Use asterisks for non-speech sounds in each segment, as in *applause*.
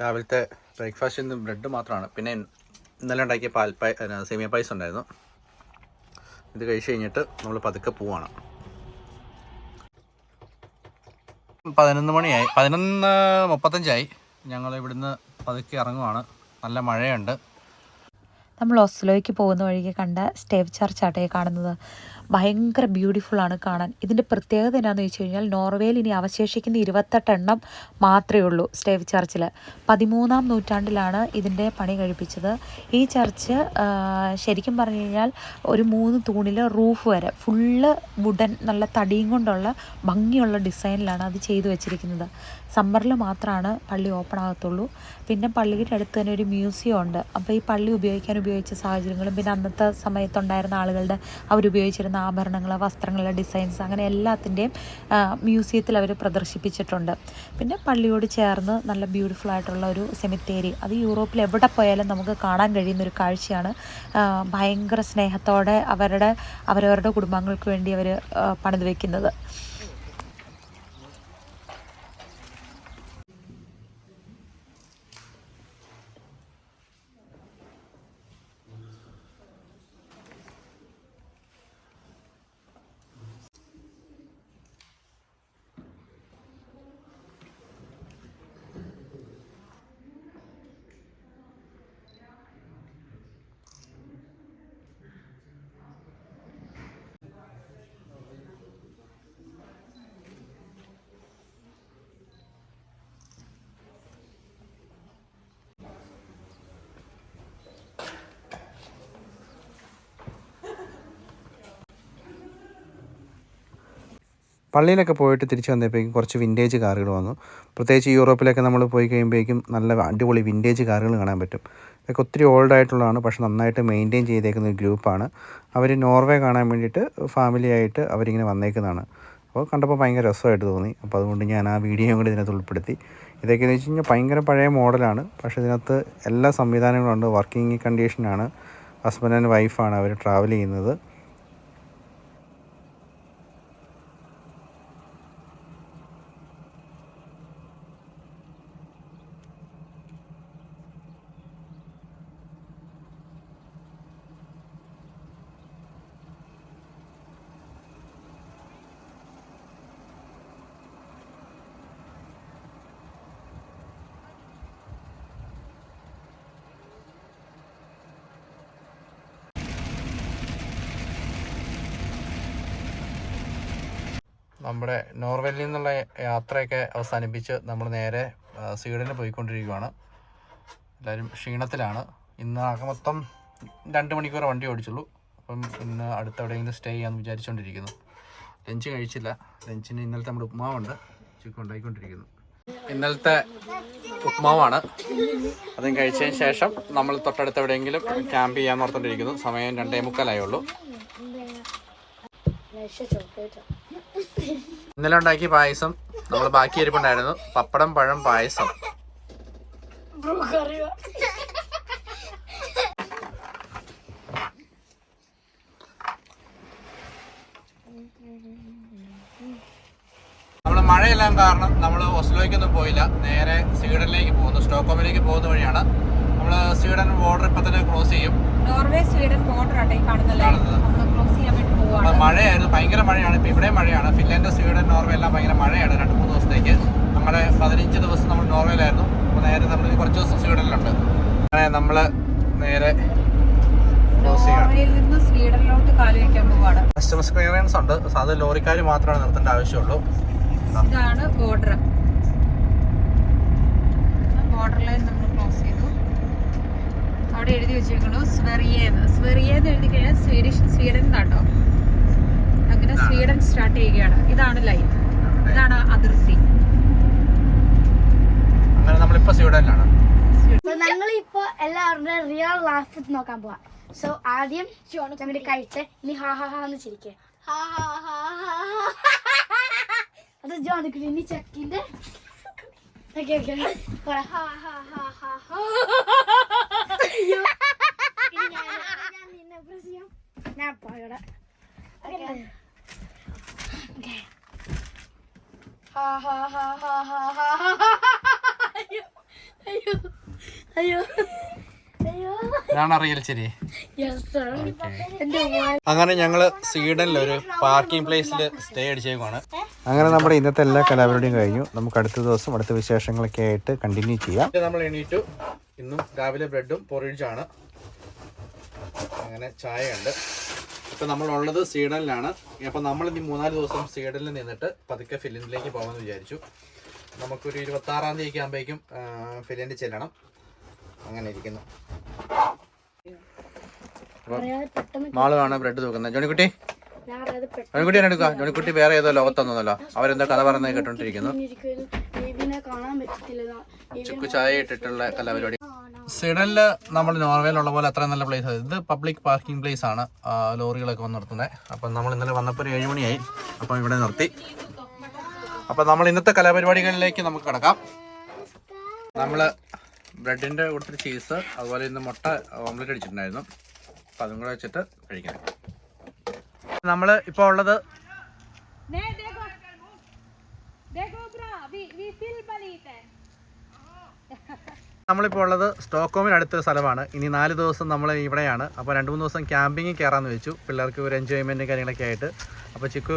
രാവിലത്തെ ബ്രേക്ക്ഫാസ്റ്റ് ഇന്ന് ബ്രെഡ് മാത്രമാണ്. പിന്നെ ഇന്നലെ ഉണ്ടാക്കിയ പാൽ സേമിയ പായസം ഉണ്ടായിരുന്നു. ഇത് കഴിച്ച് കഴിഞ്ഞിട്ട് നമ്മൾ പതുക്കെ പോവാണ്. പതിനൊന്ന് മണിയായി. പതിനൊന്ന് മുപ്പത്തഞ്ചായി. ഞങ്ങൾ ഇവിടുന്ന് പതുക്കെ ഇറങ്ങുവാണ്. നല്ല മഴയുണ്ട്. നമ്മൾ ഓസ്ലോയ്ക്ക് പോകുന്ന വഴിക്ക് കണ്ട സ്റ്റേവ് ചർച്ചാട്ടെ കാണുന്നത്. ഭയങ്കര ബ്യൂട്ടിഫുൾ ആണ് കാണാൻ. ഇതിന്റെ പ്രത്യേകത എന്താണെന്ന് വെച്ച് കഴിഞ്ഞാൽ നോർവേയിൽ ഇനി അവശേഷിക്കുന്ന ഇരുപത്തെട്ട് എണ്ണം മാത്രമേ ഉള്ളൂ സ്റ്റേവ് ചർച്ചിൽ പതിമൂന്നാം നൂറ്റാണ്ടിലാണ് ഇതിന്റെ പണി കഴിപ്പിച്ചത്. ഈ ചർച്ച് ശരിക്കും പറഞ്ഞു കഴിഞ്ഞാൽ ഒരു മൂന്ന് തൂണിൽ റൂഫ് വരെ ഫുള്ള് വുഡൻ നല്ല തടിയും കൊണ്ടുള്ള ഭംഗിയുള്ള ഡിസൈനിലാണ് അത് ചെയ്തു വെച്ചിരിക്കുന്നത്. സമ്മറിൽ മാത്രമാണ് പള്ളി ഓപ്പൺ ആകത്തുള്ളൂ. പിന്നെ പള്ളിയുടെ അടുത്ത് തന്നെ ഒരു മ്യൂസിയം ഉണ്ട്. അപ്പോൾ ഈ പള്ളി ഉപയോഗിക്കാൻ ഉപയോഗിച്ച സാഹചര്യങ്ങളും പിന്നെ അന്നത്തെ സമയത്തുണ്ടായിരുന്ന ആളുകളുടെ അവരുപയോഗിച്ചിരുന്ന ആഭരണങ്ങൾ വസ്ത്രങ്ങളുടെ ഡിസൈൻസ് അങ്ങനെ എല്ലാത്തിന്റെയും മ്യൂസിയത്തിൽ അവർ പ്രദർശിപ്പിച്ചിട്ടുണ്ട്. പിന്നെ പള്ളിയോട് ചേർന്ന് നല്ല ബ്യൂട്ടിഫുൾ ആയിട്ടുള്ള ഒരു സെമിത്തേരി അത് യൂറോപ്പിൽ എവിടെ പോയാലും നമുക്ക് കാണാൻ കഴിയുന്ന ഒരു കാഴ്ചയാണ്. ഭയങ്കര സ്നേഹത്തോടെ അവരുടെ അവരവരുടെ കുടുംബങ്ങൾക്ക് വേണ്ടി അവർ പണിത് വെക്കുന്നത്. പള്ളിയിലൊക്കെ പോയിട്ട് തിരിച്ച് വന്നപ്പോഴേക്കും കുറച്ച് വിന്റേജ് കാറുകൾ വന്നു. പ്രത്യേകിച്ച് യൂറോപ്പിലൊക്കെ നമ്മൾ പോയി കഴിയുമ്പോഴേക്കും നല്ല അടിപൊളി വിന്റേജ് കാറുകൾ കാണാൻ പറ്റും. ഇതൊക്കെ ഒത്തിരി ഓൾഡ് ആയിട്ടുള്ളതാണ് പക്ഷെ നന്നായിട്ട് മെയിന്റെയിൻ ചെയ്തേക്കുന്ന ഒരു ഗ്രൂപ്പാണ് അവർ നോർവേ കാണാൻ വേണ്ടിയിട്ട് ഫാമിലി ആയിട്ട് അവരിങ്ങനെ വന്നേക്കുന്നതാണ്. അപ്പോൾ കണ്ടപ്പോൾ ഭയങ്കര രസമായിട്ട് തോന്നി. അപ്പോൾ അതുകൊണ്ട് ഞാൻ ആ വീഡിയോയും കൂടി ഇതിനകത്ത് ഉൾപ്പെടുത്തി. ഇതൊക്കെ എന്ന് വെച്ച് കഴിഞ്ഞാൽ ഭയങ്കര പഴയ മോഡലാണ് പക്ഷേ ഇതിനകത്ത് എല്ലാ സംവിധാനങ്ങളുണ്ട് വർക്കിംഗ് കണ്ടീഷനാണ് ഹസ്ബൻഡ് ആൻഡ് വൈഫാണ് അവർ ട്രാവൽ ചെയ്യുന്നത്. നമ്മുടെ നോർവേയിൽ നിന്നുള്ള യാത്രയൊക്കെ അവസാനിപ്പിച്ച് നമ്മൾ നേരെ സ്വീഡനിൽ പോയിക്കൊണ്ടിരിക്കുകയാണ് എല്ലാവരും ക്ഷീണത്തിലാണ് ഇന്ന് ആകെ മൊത്തം രണ്ട് മണിക്കൂർ വണ്ടി ഓടിച്ചുള്ളൂ അപ്പം ഇന്ന് അടുത്ത് എവിടെയെങ്കിലും സ്റ്റേ ചെയ്യാമെന്ന് വിചാരിച്ചുകൊണ്ടിരിക്കുന്നു ലഞ്ച് കഴിച്ചില്ല ലഞ്ചിന് ഇന്നലത്തെ നമ്മുടെ ഉപ്മാവുണ്ട് ചിക്കൻ ഉണ്ടായിക്കൊണ്ടിരിക്കുന്നു ഇന്നലത്തെ ഉപ്മാവാണ് അതും കഴിച്ചതിന് ശേഷം നമ്മൾ തൊട്ടടുത്ത് എവിടെയെങ്കിലും ക്യാമ്പ് ചെയ്യാൻ ഓർത്തോണ്ടിരിക്കുന്നു സമയം രണ്ടേ മുക്കാലായുള്ളൂ ഇന്നലെ ഉണ്ടാക്കിയ പായസം നമ്മൾ ബാക്കി ഇരിപ്പുണ്ടായിരുന്നു പപ്പടം പഴം പായസം. നമ്മൾ മഴയെല്ലാം കാരണം നമ്മൾ ഒസ്ലോയ്ക്കൊന്നും പോയില്ല. നേരെ സ്വീഡനിലേക്ക് പോകുന്നു. സ്റ്റോക്കോമിലേക്ക് പോകുന്ന വഴിയാണ്. നമ്മൾ സ്വീഡൻ ബോർഡർ ഇപ്പൊ തന്നെ ക്രോസ് ചെയ്യും. നോർവേ സ്വീഡൻ ബോർഡർ ആട്ടെ കാണുന്നല്ലേ കാണുന്നത്. ക്രോസ് ചെയ്യാൻ മഴയായിരുന്നു. ഭയങ്കര മഴയാണ്. ഇപ്പം ഇവിടെ മഴയാണ്. ഫിൻലാൻഡ് സ്വീഡൻ നോർവേ എല്ലാം ഭയങ്കര മഴയാണ്. രണ്ട് മൂന്ന് ദിവസത്തേക്ക്. നമ്മുടെ പതിനഞ്ച് ദിവസം നമ്മൾ നോർവേയിലായിരുന്നു അപ്പോൾ നേരെ നമ്മൾ കുറച്ച് ദിവസം സ്വീഡനിലുണ്ട്. അങ്ങനെ നമ്മൾ നേരെ കസ്റ്റമേഴ്സ് ക്ലിയറൻസ് ഉണ്ട്. അത് ലോറിക്കാർ മാത്രമാണ് നിർത്തേണ്ട ആവശ്യമുള്ളൂ. ഇതാണ് ബോർഡർ ബോർഡർ ലൈൻ നമ്മൾ ക്രോസ് ചെയ്തു. അവിടെ എഴുതി വെച്ചേക്കണു സ്വെറിയേന്ന് സ്വെറിയേന്ന് എഴുതി കഴിഞ്ഞാൽ സ്വീഡിഷ് സ്വീഡൻ എന്നാട്ടോ. സ്വീഡൻ സ്റ്റാർട്ട് ചെയ്യുകയാണ് ഇതാണ് ലൈൻ ഇതാണ് അതിർത്തി അങ്ങനെ നമ്മളിപ്പോൾ സ്വീഡനിലാണ് ഞങ്ങളിപ്പോ എല്ലാവരുടെ റിയൽ ലൈഫ് നോക്കാൻ പോവാ സോ ആദ്യം ഞങ്ങളുടെ കഴിച്ച് ഇനി ഹാ ഹാ ഹാ എന്ന് ചിരിക്കേ അത് ജോണിക്കുട്ടി ഇനി ചക്കിന്റെ ഓക്കെ ഓക്കെ പറ ഹാ ഹാ ഹാ ഹാ ഹാ അയ്യോ ഇനി ഞാൻ- നിന്നെ press ചെയ്യാം. ഞാൻ പോയടെ ഓക്കെ അങ്ങനെ ഞങ്ങൾ സ്വീഡനിൽ ഒരു പാർക്കിംഗ് പ്ലേസിൽ സ്റ്റേ അടിച്ചേക്കുവാണ് അങ്ങനെ നമ്മുടെ ഇന്നത്തെ എല്ലാ കലാപരിപാടിയും കഴിഞ്ഞു നമുക്ക് അടുത്ത ദിവസം അടുത്ത വിശേഷങ്ങളൊക്കെ ആയിട്ട് കണ്ടിന്യൂ ചെയ്യാം നമ്മൾ എണീറ്റു ഇന്നും രാവിലെ ബ്രെഡും പൊറിച്ചാണ് അങ്ങനെ ചായ ഉണ്ട് ഇപ്പം നമ്മളുള്ളത് സ്വീഡനിലാണ് അപ്പം നമ്മൾ ഇനി മൂന്നാൽ ദിവസം സ്വീഡനിൽ നിന്നിട്ട് പതുക്കെ ഫിലിൻഡിലേക്ക് പോകാമെന്ന് വിചാരിച്ചു. നമുക്കൊരു ഇരുപത്തി ആറാം തീയതി ആകുമ്പോഴേക്കും ഫിലിനിൽ ചെല്ലണം. അങ്ങനെ ഇരിക്കുന്നു. മാളുമാണ് ബ്രെഡ് തൂക്കുന്നത്. ജോണിക്കുട്ടി? ജോണിക്കുട്ടി എന്നെ എടുക്കുക ജോണിക്കുട്ടി വേറെ ഏതോ ലോകത്തൊന്നുമല്ലോ അവരെന്തോ കഥ പറയുന്നത് കേട്ടോണ്ടിരിക്കുന്നു. ചുക്ക് ചായ ഇട്ടിട്ടുള്ള കലാപരിപാടി സ്വീഡനിൽ നമ്മൾ നോർവേയിലുള്ള പോലെ അത്ര നല്ല പ്ലേസ് ഇത് പബ്ലിക് പാർക്കിംഗ് പ്ലേസ് ആണ്. ലോറികളൊക്കെ വന്ന് നിർത്തുന്നത് അപ്പം നമ്മൾ ഇന്നലെ വന്നപ്പോൾ ഒരു ഏഴുമണിയായി. അപ്പം ഇവിടെ നിർത്തി. അപ്പം നമ്മൾ ഇന്നത്തെ കലാപരിപാടികളിലേക്ക് നമുക്ക് കിടക്കാം. നമ്മൾ ബ്രെഡിന്റെ കൊടുത്തിട്ട് ചീസ് അതുപോലെ ഇന്ന് മുട്ട ഓംലെറ്റ് അടിച്ചിട്ടുണ്ടായിരുന്നു. അപ്പം അതും കൂടെ വെച്ചിട്ട് കഴിക്കാം. നമ്മൾ ഇപ്പോൾ ഉള്ളത് നമ്മളിപ്പോൾ ഉള്ളത് സ്റ്റോക്കോമിന് അടുത്തൊരു സ്ഥലമാണ്. ഇനി നാല് ദിവസം നമ്മൾ ഇവിടെയാണ്. അപ്പോൾ രണ്ട് മൂന്ന് ദിവസം ക്യാമ്പിങ്ങിൽ കയറാമെന്ന് വെച്ചു. പിള്ളേർക്ക് ഒരു എൻജോയ്മെന്റും കാര്യങ്ങളൊക്കെ ആയിട്ട്. അപ്പോൾ ചിക്കു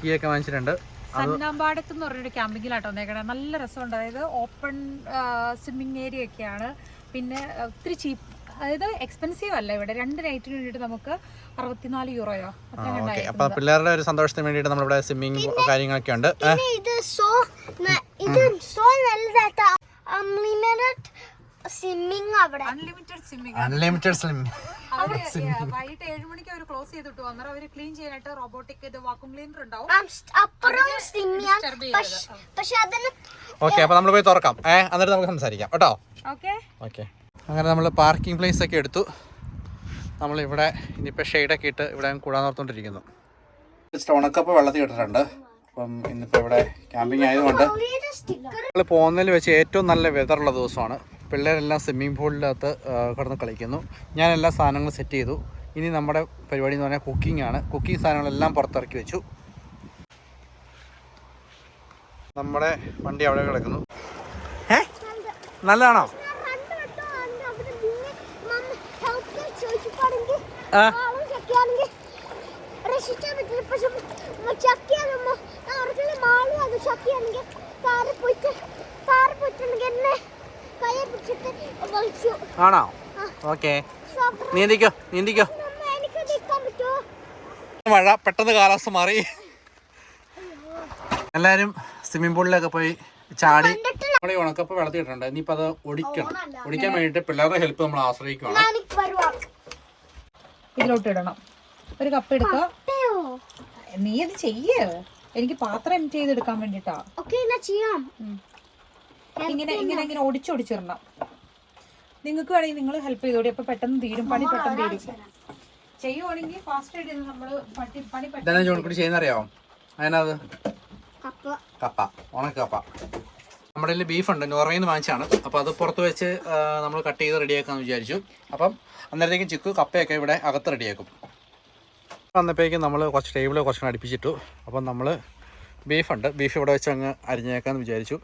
കീയൊക്കെ വാങ്ങിച്ചിട്ടുണ്ട്. സന്നാമ്പാടത്ത് എന്ന് പറഞ്ഞൊരു ക്യാമ്പിങ്ങിലാട്ടോ വന്നേക്കണേ. നല്ല രസമുണ്ട്. അതായത് ഓപ്പൺ സ്വിമ്മിങ് ഏരിയ ഒക്കെയാണ് പിന്നെ ഒത്തിരി ചീപ്പ് അതായത് എക്സ്പെൻസീവ് അല്ല ഇവിടെ. രണ്ട് നൈറ്റിന് വേണ്ടിയിട്ട് നമുക്ക് അറുപത്തിനാല് യൂറോയോ? അപ്പൊ അപ്പോൾ പിള്ളേരുടെ ഒരു സന്തോഷത്തിന് വേണ്ടിയിട്ട് നമ്മളിവിടെ സ്വിമ്മിങ് കാര്യങ്ങളൊക്കെ ഉണ്ട്? ഇത് സോ ഇത് സോ അൺലിമിറ്റഡ് സ്വിമ്മിംഗ് അവിടെ. അൺലിമിറ്റഡ് സ്വിമ്മിംഗ് അൺലിമിറ്റഡ് സ്വിമ്മിംഗ് അവർ വൈകിട്ട് ഏഴ് മണിക്ക് അവർ ക്ലോസ് ചെയ്തിട്ടു അന്നേരം അവർ ക്ലീൻ ചെയ്യാനായിട്ട് റോബോട്ടിക് ഇത് വാക്യൂം ക്ലീനർ ഉണ്ടാവും. അപ്പുറം സ്വിമ്മിങ് പക്ഷെ അതിന് ഓക്കെ അപ്പോൾ നമ്മൾ പോയി തുറക്കാം. ഏ എന്നിട്ട് നമുക്ക് സംസാരിക്കാം കേട്ടോ? ഓക്കെ ഓക്കെ അങ്ങനെ നമ്മൾ പാർക്കിംഗ് പ്ലേസ് ഒക്കെ എടുത്തു. നമ്മൾ ഇവിടെ ഇനിയിപ്പോൾ ഷെയ്ഡൊക്കെ ഇട്ട് ഇവിടെ കൂടാൻ നിർത്തോണ്ടിരിക്കുന്നു ഉണക്കപ്പ് വെള്ളത്തിൽ ഇട്ടിട്ടുണ്ട്. അപ്പം ഇന്നിപ്പോൾ ഇവിടെ ക്യാമ്പിംഗ് ആയതുകൊണ്ട് നമ്മൾ പോകുന്നതിൽ വെച്ച് ഏറ്റവും നല്ല വെതറുള്ള ദിവസമാണ്. പിള്ളേരെല്ലാം സ്വിമ്മിംഗ് പൂളിനകത്ത് കിടന്ന് കളിക്കുന്നു. ഞാൻ എല്ലാ സാധനങ്ങളും സെറ്റ് ചെയ്തു. ഇനി നമ്മുടെ പരിപാടി എന്ന് പറഞ്ഞാൽ കുക്കിംഗ് ആണ്. കുക്കിംഗ് സാധനങ്ങളെല്ലാം പുറത്തിറക്കി വെച്ചു. നമ്മുടെ വണ്ടി അവിടെ കിടക്കുന്നു. ഏ? നല്ലതാണോ? ആ. ആണോ? ഓക്കെ. നീന്തിക്കോ നീന്തിക്കോ. മഴ പെട്ടെന്ന് കാലാവസ്ഥ മാറി. എല്ലാരും സ്വിമ്മിംഗ് പൂളിലൊക്കെ പോയി ചാടി. നമ്മുടെ ഉണക്കപ്പ് വെള്ളത്തിയിട്ടുണ്ട് ഇനിയിപ്പോൾ അത് ഒടിക്കണം. ഒടിക്കാൻ വേണ്ടിട്ട് പിള്ളേരുടെ ഹെൽപ്പ് നമ്മൾ ആശ്രയിക്കുകയാണ് ഇതിലോട്ട് ഇടണം. ഒരു കപ്പ് എടുക്കുക. നീ അത് ചെയ്യേ. എനിക്ക് പാത്രം എം ചെയ്തെടുക്കാൻ വേണ്ടിട്ടാ. ഓക്കെ എന്നാ ചെയ്യാം. ഇങ്ങനെ ഇങ്ങനെ ഇങ്ങനെ ഒടിച്ചൊടിച്ചിടണം നിങ്ങൾക്ക് വേണമെങ്കിൽ നിങ്ങൾ ഹെൽപ്പ് ചെയ്തോടി അപ്പൊ പെട്ടെന്ന് തീരും. പണി പെട്ടെന്ന് തീരും. ചെയ്യുവാണെങ്കിൽ ഫാസ്റ്റ് ആയിട്ട് നമ്മൾ പണി പെട്ടെന്ന് ചെയ്യുന്നറിയാമോ അതിനത് കപ്പ. കപ്പ. ഉണക്ക കപ്പ. നമ്മുടെ കയ്യിൽ ഉണ്ട്. നോർവേയിൽ നിന്ന് വാങ്ങിച്ചാണ് അപ്പോൾ അത് പുറത്ത് വെച്ച് നമ്മൾ കട്ട് ചെയ്ത് റെഡിയാക്കാമെന്ന് വിചാരിച്ചു. അപ്പം അന്നേരത്തേക്കും ചിക്കു കപ്പയൊക്കെ ഇവിടെ അകത്ത് റെഡിയാക്കും വന്നപ്പോഴേക്കും നമ്മൾ കുറച്ച് ടേബിൾ കുറച്ച് അടുപ്പിച്ചിട്ടു. അപ്പം നമ്മൾ ബീഫുണ്ട്. ബീഫ് ഇവിടെ വെച്ച് അങ്ങ് അരിഞ്ഞേക്കാമെന്ന് വിചാരിച്ചു.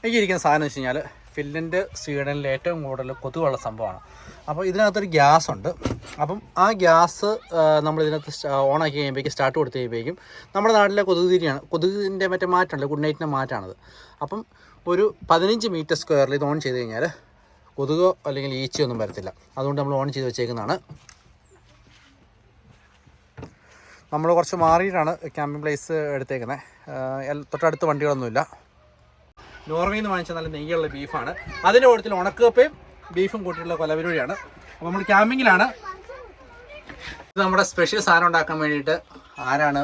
എനിക്ക് ഇരിക്കുന്ന സാധനം വെച്ച് കഴിഞ്ഞാൽ ഫില്ലിന്റെ സ്വീഡനിൽ ഏറ്റവും കൂടുതൽ കൊതുകുള്ള സംഭവമാണ്. അപ്പോൾ ഇതിനകത്തൊരു ഗ്യാസ് ഉണ്ട് അപ്പം ആ ഗ്യാസ് നമ്മൾ ഇതിനകത്ത് ഓണാക്കി കഴിയുമ്പോഴേക്കും സ്റ്റാർട്ട് കൊടുത്ത് കഴിയുമ്പോഴേക്കും നമ്മുടെ നാട്ടിലെ കൊതുക് തിരിയാണ്. കൊതുകിന്റെ മറ്റേ മാറ്റമുണ്ട്. ഗുഡ് നൈറ്റിന്റെ മാറ്റമാണത് അപ്പം ഒരു പതിനഞ്ച് മീറ്റർ സ്ക്വയറിൽ ഇത് ഓൺ ചെയ്ത് കഴിഞ്ഞാൽ കൊതുകോ അല്ലെങ്കിൽ ഈച്ചയോ ഒന്നും വരത്തില്ല. അതുകൊണ്ട് നമ്മൾ ഓൺ ചെയ്ത് വെച്ചേക്കുന്നതാണ്. നമ്മൾ കുറച്ച് മാറിയിട്ടാണ് ക്യാമ്പിംഗ് പ്ലേസ് എടുത്തേക്കുന്നത്. തൊട്ടടുത്ത് വണ്ടികളൊന്നുമില്ല. നോർവേയിൽ നിന്ന് വാങ്ങിച്ച നല്ല നെയ്യുള്ള ബീഫാണ്. അതിന്റെ കൂട്ടത്തിൽ ഉണക്കപ്പയും ബീഫും കൂട്ടിയുള്ള കൊലപരിപാടിയാണ്. അപ്പോൾ നമ്മൾ ക്യാമ്പിങ്ങിലാണ്. ഇത് നമ്മുടെ സ്പെഷ്യൽ സാധനം ഉണ്ടാക്കാൻ വേണ്ടിയിട്ട് ആരാണ്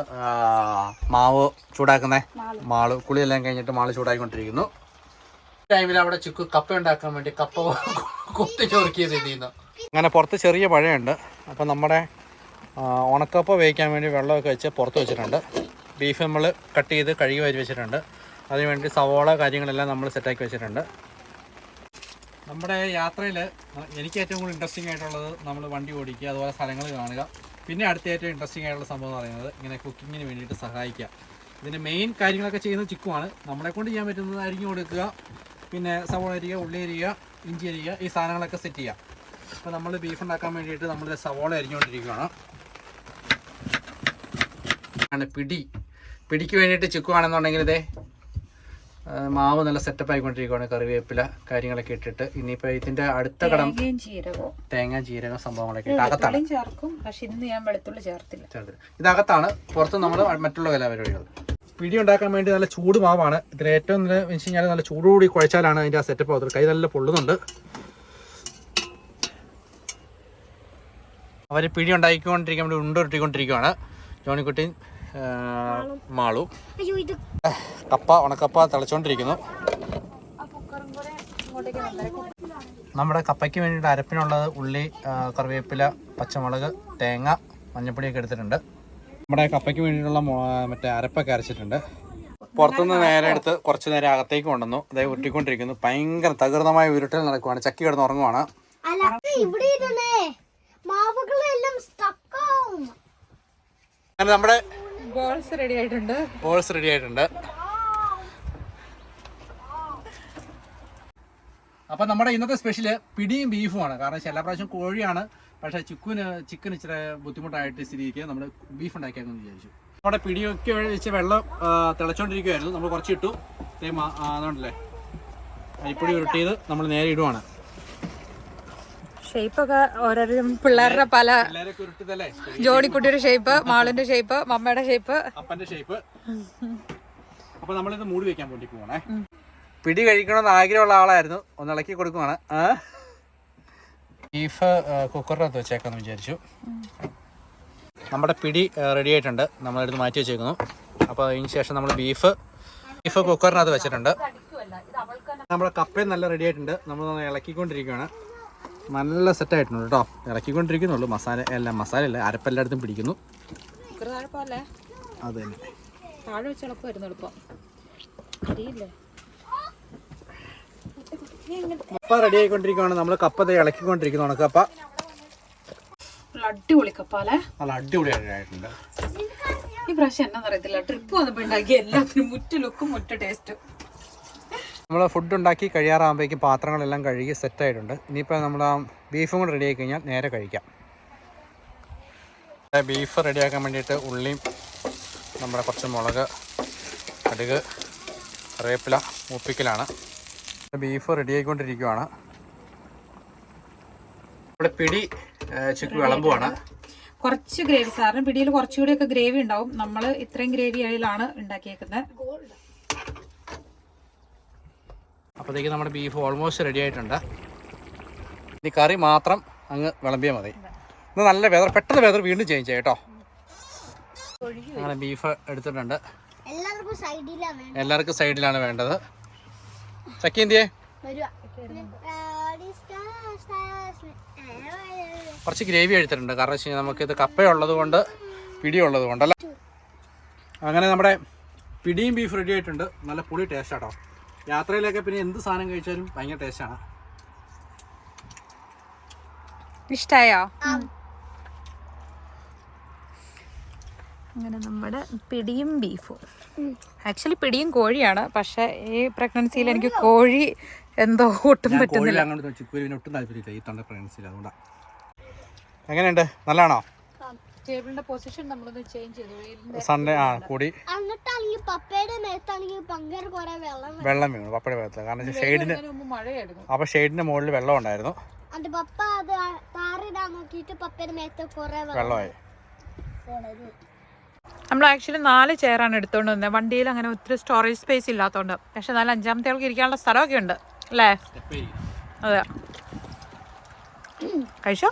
മാവ് ചൂടാക്കുന്നത് മാൾ. കുളിയെല്ലാം കഴിഞ്ഞിട്ട് മാൾ ചൂടാക്കിക്കൊണ്ടിരിക്കുന്നു ടൈമിൽ അവിടെ ചുക്ക് കപ്പ ഉണ്ടാക്കാൻ വേണ്ടി കപ്പ കുത്തി ചൊറുക്കിയത് ചെയ്യുന്നു അങ്ങനെ പുറത്ത് ചെറിയ പഴയുണ്ട് അപ്പം നമ്മുടെ ഉണക്കപ്പ വേവിക്കാൻ വേണ്ടി വെള്ളമൊക്കെ വെച്ച് പുറത്ത് വെച്ചിട്ടുണ്ട്. ബീഫ് നമ്മൾ കട്ട് ചെയ്ത് കഴുകി വരി വെച്ചിട്ടുണ്ട്. അതിനുവേണ്ടി സവോള കാര്യങ്ങളെല്ലാം നമ്മൾ സെറ്റാക്കി വെച്ചിട്ടുണ്ട്. നമ്മുടെ യാത്രയിൽ എനിക്ക് ഏറ്റവും കൂടുതൽ ഇൻട്രസ്റ്റിംഗ് ആയിട്ടുള്ളത് നമ്മൾ വണ്ടി ഓടിക്കുക അതുപോലെ സ്ഥലങ്ങൾ കാണുക. പിന്നെ അടുത്ത ഏറ്റവും ഇൻട്രസ്റ്റിംഗ് ആയിട്ടുള്ള സംഭവം എന്ന് പറയുന്നത് ഇങ്ങനെ കുക്കിങ്ങിന് വേണ്ടിയിട്ട് സഹായിക്കുക. ഇതിന്റെ മെയിൻ കാര്യങ്ങളൊക്കെ ചെയ്യുന്നത് ചിക്കുമാണ് നമ്മളെ കൊണ്ട് ചെയ്യാൻ പറ്റുന്നത് അരിഞ്ഞു കൊടുക്കുക പിന്നെ സവോള അരിക ഉള്ളി അരിക ഇഞ്ചി അരിക ഈ സാധനങ്ങളൊക്കെ സെറ്റ് ചെയ്യുക. അപ്പോൾ നമ്മൾ ബീഫ് ഉണ്ടാക്കാൻ വേണ്ടിയിട്ട് നമ്മൾ സവോള അരിഞ്ഞുകൊണ്ടിരിക്കുകയാണ് ആണ് പിടി. പിടിക്ക് വേണ്ടിയിട്ട് ചിക്കുവാണെന്നുണ്ടെങ്കിൽ ഇതേ മാവ് നല്ല സെറ്റപ്പ് ആയിക്കൊണ്ടിരിക്കുകയാണ് കറിവേപ്പില കാര്യങ്ങളൊക്കെ ഇട്ടിട്ട്. ഇനിയിപ്പോൾ ഇതിന്റെ അടുത്ത കടം തേങ്ങാ ജീരകം സംഭവങ്ങളൊക്കെ ഇട്ട് അകത്താണ്. ചേർക്കും. പക്ഷെ ഇന്ന് ഞാൻ വെളുത്തുള്ളി ചേർത്തില്ല. ഇതകത്താണ് പുറത്ത് നമ്മൾ മറ്റുള്ള കലാപരിപാടികൾ പിടി ഉണ്ടാക്കാൻ വേണ്ടി നല്ല ചൂട് മാവാണ്. ഇതിൽ ഏറ്റവും നല്ല വെച്ച് കഴിഞ്ഞാൽ നല്ല ചൂടുകൂടി കുഴച്ചാലാണ് അതിന്റെ ആ സെറ്റപ്പ് ആവുന്നത്. കൈ നല്ല പൊള്ളുന്നുണ്ട്. അവർ പിടി ഉണ്ടാക്കിക്കൊണ്ടിരിക്കാൻ വേണ്ടി ഉണ്ടുരുട്ടിക്കൊണ്ടിരിക്കുകയാണ് ജോണിക്കുട്ടി മാളു. കപ്പ ഉണക്കപ്പ തിളച്ചോണ്ടിരിക്കുന്നു. നമ്മുടെ കപ്പയ്ക്ക് വേണ്ടിയിട്ട് അരപ്പിനുള്ളത് ഉള്ളി കറിവേപ്പില പച്ചമുളക് തേങ്ങ മഞ്ഞപ്പൊടിയൊക്കെ എടുത്തിട്ടുണ്ട്. നമ്മുടെ കപ്പയ്ക്ക് വേണ്ടിയിട്ടുള്ള മറ്റേ അരപ്പൊക്കെ അരച്ചിട്ടുണ്ട്. പുറത്തുനിന്ന് നേരെ എടുത്ത് കുറച്ച് നേരം അകത്തേക്ക് കൊണ്ടുവന്നു. അതായത് ഉരുട്ടിക്കൊണ്ടിരിക്കുന്നു. ഭയങ്കര തകൃതമായ ഉരുട്ടൽ നടക്കുവാണ്. ചക്കി കിടന്ന് ഉറങ്ങുവാണ്. അങ്ങനെ നമ്മുടെ ബോൾസ് റെഡി ആയിട്ടുണ്ട്. ബോൾസ് റെഡി ആയിട്ടുണ്ട്. അപ്പം നമ്മുടെ ഇന്നത്തെ സ്പെഷ്യൽ പിടിയും ബീഫുമാണ് കാരണം എല്ലാ പ്രാവശ്യം കോഴിയാണ് പക്ഷേ ചിക്കുന് ചിക്കൻ ഇച്ചിരി ബുദ്ധിമുട്ടായിട്ട് സ്ഥിതിക്ക് നമ്മൾ ബീഫ് ഉണ്ടാക്കിയെന്ന് വിചാരിച്ചു. നമ്മുടെ പിടിയൊക്കെ വെച്ച് വെള്ളം ആ, തിളച്ചോണ്ടിരിക്കുവായിരുന്നു നമ്മൾ കുറച്ച് ഇട്ടു ഇതേ മാ- ആ, അതുകൊണ്ടല്ലേ അരിപ്പൊടി ഉരുട്ടിയത് നമ്മൾ നേരെ ഇടുവാണ്. ഷേപ്പൊക്കെ ഓരോരും പിള്ളേരുടെ പല ജോണിക്കുട്ടിയുടെ ഷേപ്പ് മാളിന്റെ ഷേപ്പ് മമ്മയുടെ ഷേപ്പ്. അപ്പന്റെ ഷേപ്പ്. അപ്പൊ നമ്മളിത് മൂടി വെക്കാൻ വേണ്ടി പോവാണേ. പിടി കഴിക്കണമെന്ന് ആഗ്രഹമുള്ള ആളായിരുന്നു. ഒന്ന് ഇളക്കി കൊടുക്കുവാണ്? ബീഫ് കുക്കറിനകത്ത് വെച്ചേക്കാന്ന് വിചാരിച്ചു. നമ്മുടെ പിടി റെഡി ആയിട്ടുണ്ട്. നമ്മളെടുത്ത് മാറ്റി വെച്ചേക്കുന്നു. അപ്പോൾ അതിന് ശേഷം നമ്മൾ ബീഫ് ബീഫ് കുക്കറിനകത്ത് വെച്ചിട്ടുണ്ട്. നമ്മുടെ കപ്പയും നല്ല റെഡി ആയിട്ടുണ്ട്. നമ്മൾ ഇളക്കിക്കൊണ്ടിരിക്കുകയാണ് നല്ല സെറ്റ് ആയിട്ടുണ്ട് കേട്ടോ. ഇറക്കിക്കൊണ്ടിരിക്കുന്നുള്ളൂ. മസാല എല്ലാം മസാല അല്ല അരപ്പെല്ലായിടത്തും പിടിക്കുന്നു. അത് തന്നെ. താഴെ വെച്ച് എളുപ്പമായിരുന്നു എളുപ്പം. അറിയില്ലേ കപ്പ റെഡി ആയിക്കൊണ്ടിരിക്കുകയാണ് നമ്മൾ കപ്പ ദേ ഇളക്കിക്കൊണ്ടിരിക്കുന്നു ഉണക്കപ്പ. അടിപൊളി കപ്പാലെ? നല്ല അടിപൊളിയായിട്ടുണ്ട് ഈ പ്രാവശ്യം എന്നാന്നറിയത്തില്ല ട്രിപ്പ് വന്നപ്പോ ഉണ്ടാക്കി എല്ലാത്തിനും മുറ്റ ലുക്കും മുറ്റ ടേസ്റ്റും നമ്മൾ ഫുഡ് ഉണ്ടാക്കി കഴിയാറാകുമ്പോഴേക്കും പാത്രങ്ങളെല്ലാം കഴുകി സെറ്റായിട്ടുണ്ട് ഇനിയിപ്പോൾ നമ്മൾ ആ ബീഫും കൂടെ റെഡി ആയി കഴിഞ്ഞാൽ നേരെ കഴിക്കാം. ബീഫ് റെഡിയാക്കാൻ വേണ്ടിയിട്ട് ഉള്ളിയും നമ്മുടെ കുറച്ച് മുളക് കടുക് റേപ്പില മൂപ്പിക്കലാണ്. Beef ready ആയിക്കൊണ്ടിരിക്കുവാണ്. ഇവിടെ പിടി ചിക്ക് വിളമ്പുവാണ്. കുറച്ച് ഗ്രേവി സാറിന് പിടിയിൽ കുറച്ചുകൂടി ഒക്കെ ഗ്രേവി ഉണ്ടാവും. നമ്മൾ ഇത്രയും ഗ്രേവി അയിലാണ് ഉണ്ടാക്കിയേക്കുന്നത്. അപ്പോഴത്തേക്ക് നമ്മുടെ ബീഫ് ഓൾമോസ്റ്റ് റെഡി ആയിട്ടുണ്ട്. ഈ കറി മാത്രം അങ്ങ് വിളമ്പിയാൽ മതി. ഇന്ന് നല്ല വെതർ പെട്ടെന്ന് വെതർ വീണ്ടും ചേഞ്ച് ചെയ്യാം കേട്ടോ. അങ്ങനെ ബീഫ് എടുത്തിട്ടുണ്ട്. എല്ലാവർക്കും സൈഡിലാണ് വേണ്ടത്. ചക്കി എന്തിയേ? കുറച്ച് ഗ്രേവി എടുത്തിട്ടുണ്ട്. കാരണം വെച്ച് കഴിഞ്ഞാൽ നമുക്കിത് കപ്പയുള്ളത് കൊണ്ട് പിടിയുള്ളത് കൊണ്ടല്ല അങ്ങനെ നമ്മുടെ പിടിയും ബീഫ് റെഡി ആയിട്ടുണ്ട്. നല്ല പൊളി ടേസ്റ്റ് ആട്ടോ. യാത്രയിലൊക്കെ പിന്നെ എന്ത് സാധനം കഴിച്ചാലും ഭയങ്കര ടേസ്റ്റാണ് ഇഷ്ടായോ? അങ്ങനെ നമ്മുടെ പിടിയും ബീഫും. ആക്ച്വലി പിടിയും കോഴിയാണ് പക്ഷെ ഈ പ്രഗ്നൻസിയിൽ എനിക്ക് കോഴി എന്തോ ഒട്ടും പറ്റുന്നില്ല. കോഴി അങ്ങോട്ട് ഒട്ടും താല്പര്യമില്ല ഈ തൊണ്ട പ്രഗ്നൻസിയിൽ അതുകൊണ്ടാണ് എങ്ങനെയുണ്ട്? നല്ലതാണോ? ടേബിളിന്റെ പൊസിഷൻ നമ്മളൊന്ന് ചേഞ്ച് ചെയ്തു. സൺഡേ ആ കൂടി. എന്നിട്ടാണെങ്കിൽ പപ്പയുടെ മേത്താണെങ്കിൽ ഭയങ്കര കുറെ വെള്ളം വെള്ളം വീണു പപ്പയുടെ മേത്ത്. കാരണം ഷെയ്ഡിന് മഴയായിരുന്നു. അപ്പോൾ ഷെയ്ഡിന്റെ മുകളിൽ വെള്ളം ഉണ്ടായിരുന്നു. അത് പപ്പ അത് താറിടാൻ നോക്കിയിട്ട് പപ്പയുടെ മേത്ത് കുറെ വെള്ളം വെള്ളമായി. നമ്മൾ ആക്ച്വലി നാല് ചെയറാണ് എടുത്തുകൊണ്ട് വന്നത് വണ്ടിയിൽ അങ്ങനെ ഒത്തിരി സ്റ്റോറേജ് സ്പേസ് ഇല്ലാത്തതുകൊണ്ട് പക്ഷെ നാല് അഞ്ചാമത്തെ ആൾക്ക് ഇരിക്കാനുള്ള സ്ഥലമൊക്കെ ഉണ്ട്. അല്ലേ? അതെ. കഴിച്ചോ?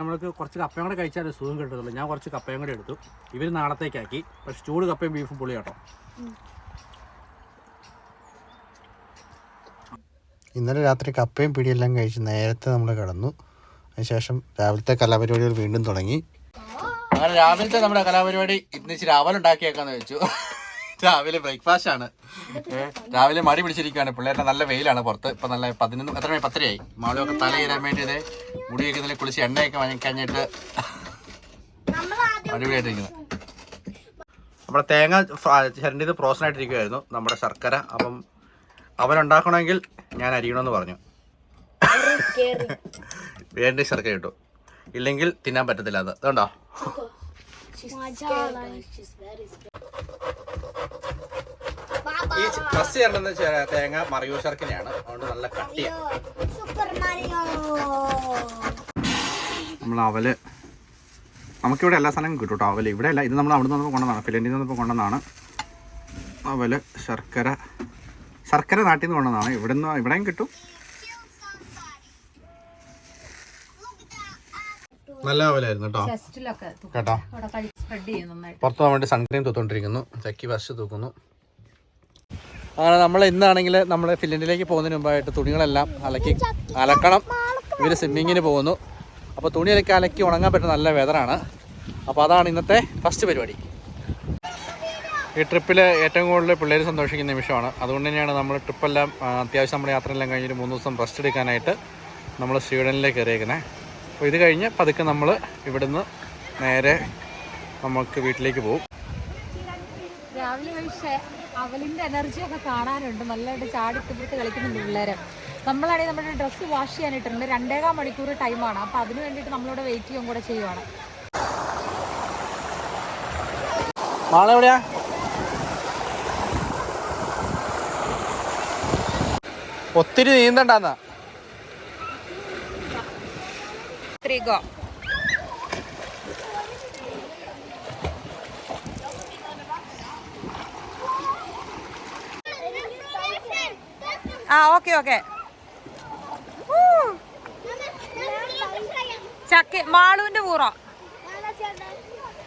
നമ്മൾക്ക് കുറച്ച് കപ്പയും കൂടെ കഴിച്ചാൽ സുഖം കിട്ടത്തുള്ളൂ. ഞാൻ കുറച്ച് കപ്പയും കൂടെ എടുത്തു. ഇവർ നാളത്തേക്കാക്കി. പക്ഷെ ചൂട് കപ്പയും ബീഫും പൊളി കേട്ടോ. ഇന്നലെ രാത്രി കപ്പയും പിടിയെല്ലാം കഴിച്ച് നേരത്തെ നമ്മൾ കിടന്നു. അതിനുശേഷം രാവിലത്തെ കലാപരിപാടികൾ വീണ്ടും തുടങ്ങി. അങ്ങനെ രാവിലത്തെ നമ്മുടെ കലാപരിപാടി ഇന്ന് ഇച്ചിരി രാവിലെ ഉണ്ടാക്കിയേക്കാന്ന് വെച്ചു. രാവിലെ ബ്രേക്ക്ഫാസ്റ്റ് ആണ്. രാവിലെ മടി പിടിച്ചിരിക്കുകയാണ് പിള്ളേരുടെ നല്ല വെയിലാണ് പുറത്ത്. ഇപ്പൊ നല്ല പതിനൊന്ന് എത്ര മണി? പത്തരയായി. മാളൊക്കെ തല ഇരാൻ വേണ്ടി ഇതേ മുടിയൊക്കെ നല്ല കുളിച്ച് എണ്ണയൊക്കെ വാങ്ങിക്കഴിഞ്ഞിട്ട് അടിപൊളിയായിട്ടിരിക്കുന്നത് നമ്മുടെ തേങ്ങ ചിരണ്ടിയത് പ്രോസനായിട്ടിരിക്കുമായിരുന്നു നമ്മുടെ ശർക്കര. അപ്പം അവനുണ്ടാക്കണമെങ്കിൽ ഞാൻ അരിയണമെന്ന് പറഞ്ഞു. വേണ്ട ശർക്കര കിട്ടും. ഇല്ലെങ്കിൽ തിന്നാൻ പറ്റത്തില്ല അത്. അതുകൊണ്ടോ? ഈ ഡ്രസ് വെച്ചാൽ തേങ്ങ മറിയോ ശർക്കരയാണ്. അതുകൊണ്ട് നല്ല കട്ടിയാണ് സൂപ്പർ മാരിയോ. നമ്മൾ അവൽ നമുക്കിവിടെ എല്ലാ സാധനവും കിട്ടും കേട്ടോ അവൽ. ഇവിടെ അല്ല ഇത് നമ്മൾ അവിടെ നിന്ന് കൊണ്ടുവന്നതാണ്. ഫിലിൻഡിൽ നിന്ന് കൊണ്ടുവന്നതാണ്. അവൽ ശർക്കര. ശർക്കര നാട്ടിൽ നിന്ന് കൊണ്ടുവന്നതാണ്. ഇവിടെ നിന്ന് ഇവിടെയും കിട്ടും. നല്ല അവലായിരുന്നു കേട്ടോ. കേട്ടോ. പുറത്തു കഴിച്ച് സ്പ്രെഡ് നന്നായിട്ട്. പുറത്ത് പോകാൻ വേണ്ടി സൺക്രീം തൂത്തോണ്ടിരിക്കുന്നു. ചക്കി വശ തൂക്കുന്നു. അങ്ങനെ നമ്മൾ ഇന്നാണെങ്കിൽ നമ്മൾ ഫിലിൻഡിലേക്ക് പോകുന്നതിന് മുമ്പായിട്ട് തുണികളെല്ലാം അലക്കി അലക്കണം. ഇവർ സ്വിമ്മിങ്ങിന് പോകുന്നു. അപ്പോൾ തുണിയൊക്കെ അലക്കി ഉണങ്ങാൻ പറ്റുന്ന നല്ല വെതറാണ് അപ്പോൾ അതാണ് ഇന്നത്തെ ഫസ്റ്റ് പരിപാടി. ഈ ട്രിപ്പിൽ ഏറ്റവും കൂടുതൽ പിള്ളേർ സന്തോഷിക്കുന്ന നിമിഷമാണ്. അതുകൊണ്ട് തന്നെയാണ് നമ്മൾ ട്രിപ്പെല്ലാം അത്യാവശ്യം നമ്മുടെ യാത്രയെല്ലാം കഴിഞ്ഞൊരു മൂന്ന് ദിവസം റെസ്റ്റ് എടുക്കാനായിട്ട് നമ്മൾ സ്വീഡനിലേക്ക് കയറിയേക്കുന്നത് അപ്പോൾ ഇത് കഴിഞ്ഞ് പതുക്കെ നമ്മൾ ഇവിടുന്ന് നേരെ നമുക്ക് വീട്ടിലേക്ക് പോകും. രാവിലെ അവളിന്റെ എനർജിയൊക്കെ കാണാനുണ്ട്. നല്ലതായിട്ട് ചാടിത്തിട്ട് കളിക്കുന്നുണ്ട് പിള്ളേരെ. നമ്മളാണെങ്കിൽ നമ്മുടെ ഡ്രസ്സ് വാഷ് ചെയ്യാനിട്ടുണ്ട് രണ്ടേകാൽ മണിക്കൂർ ടൈമാണ് അപ്പോൾ അതിന് വേണ്ടിയിട്ട് നമ്മളിവിടെ വെയിറ്റ് ചെയ്യുകയും കൂടെ ചെയ്യുവാണ്. എവിടെയാ? ഒത്തിരി നീന്തണ്ടെന്നാ. ത്രികോ ആ ഓക്കെ ഓക്കെ. ചക്ക മാളുവിന്റെ പൂറോ?